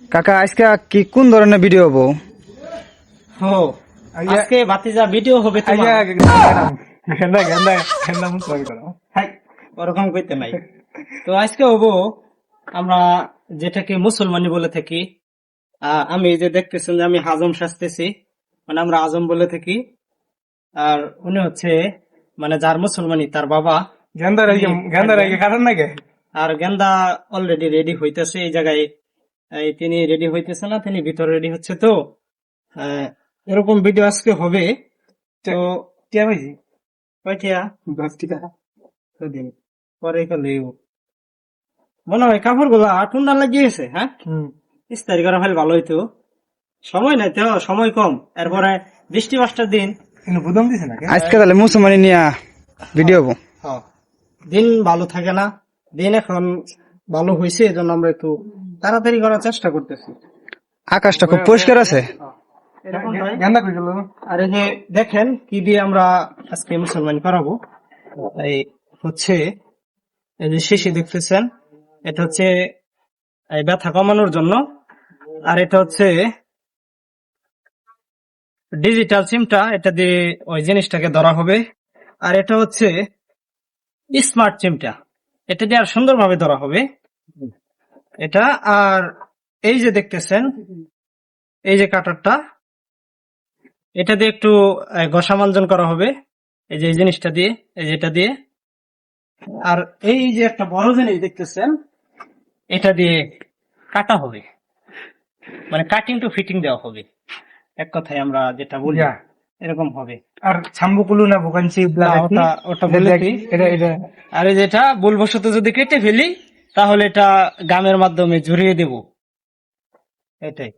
কাকা আজকে কি কোন ধরনের ভিডিও হব হো আজকে ভাতিজা ভিডিও হবে তোমার গেন্দা গেন্দা গেন্দা মুখ লাগি করো হাই, ওরকম কইতে নাই তো আজকে হব আমরা যেটাকে মুসলমানি বলে থাকি আমি এই যে দেখতেছেন যে আমি হাজম সাজতেছি মানে আমরা আজম বলে থাকি আর উনি হচ্ছে মানে যার মুসলমানি তার বাবা গেন্দা রাইগে গেন্দা রাইগে কারণ না গে আর গেন্দা অলরেডি রেডি হইতেছে এই জায়গায় তিনি রেডি হইতেছে না তিনি ভিতরে রেডি হচ্ছে তো। এরকম ভিডিও আজকে হবে। তো টিয়া ভাইজি কয়টিয়া দশ টিকা দিন? পরে মনে হয় কাপড়গুলা ঠান্ডা লাগিয়েছে হ্যাঁ? ইস্তারি করা ভালো হইতো। সময় নাই তো সময় কম। এরপরে বৃষ্টি পাঁচটার দিন। বুদম দিছে না আজকে তাহলে মুসলমানি নিয়ে ভিডিও হ্যাঁ, দিন ভালো থাকে না। দিন এখন ভালো হয়েছে এই জন্য আমরা একটু তাড়াতাড়ি করার চেষ্টা করতেছি। আকাশটা খুব পরিষ্কার আছে। গেন্দা কই গেল আর এই যে দেখেন কি দিয়ে আমরা আজকে মুসলমান করাবো? এই হচ্ছে এই যে শিশি দেখতেছেন এটা হচ্ছে এই ব্যথা কমানোর জন্য। আর এটা হচ্ছে ডিজিটাল সিমটা এটা দিয়ে ওই জিনিসটাকে ধরা হবে। আর এটা হচ্ছে স্মার্ট সিমটা এটা দিয়ে আর সুন্দরভাবে ধরা হবে। এটা আর এই যে দেখতেছেন এই যে কাটারটা এটা দিয়ে একটু ঘষা মাঞ্জন করা হবে এই যে এই জিনিসটা দিয়ে এই যেটা দিয়ে। আর এই যে একটা বড় জিনিস দেখতেছেন এটা দিয়ে কাটা হবে। মানে কাটিং টু ফিটিং দেওয়া হবে। এক কথায় আমরা যেটা বলি এরকম হবে। আর ছাম্বু কুলু না না, ওটা- ওটা বলে আর এই যেটা ভুলবশত যদি কেটে ফেলি তাহলে এটা গামের মাধ্যমে ঝুরিয়ে দেব। এটাই।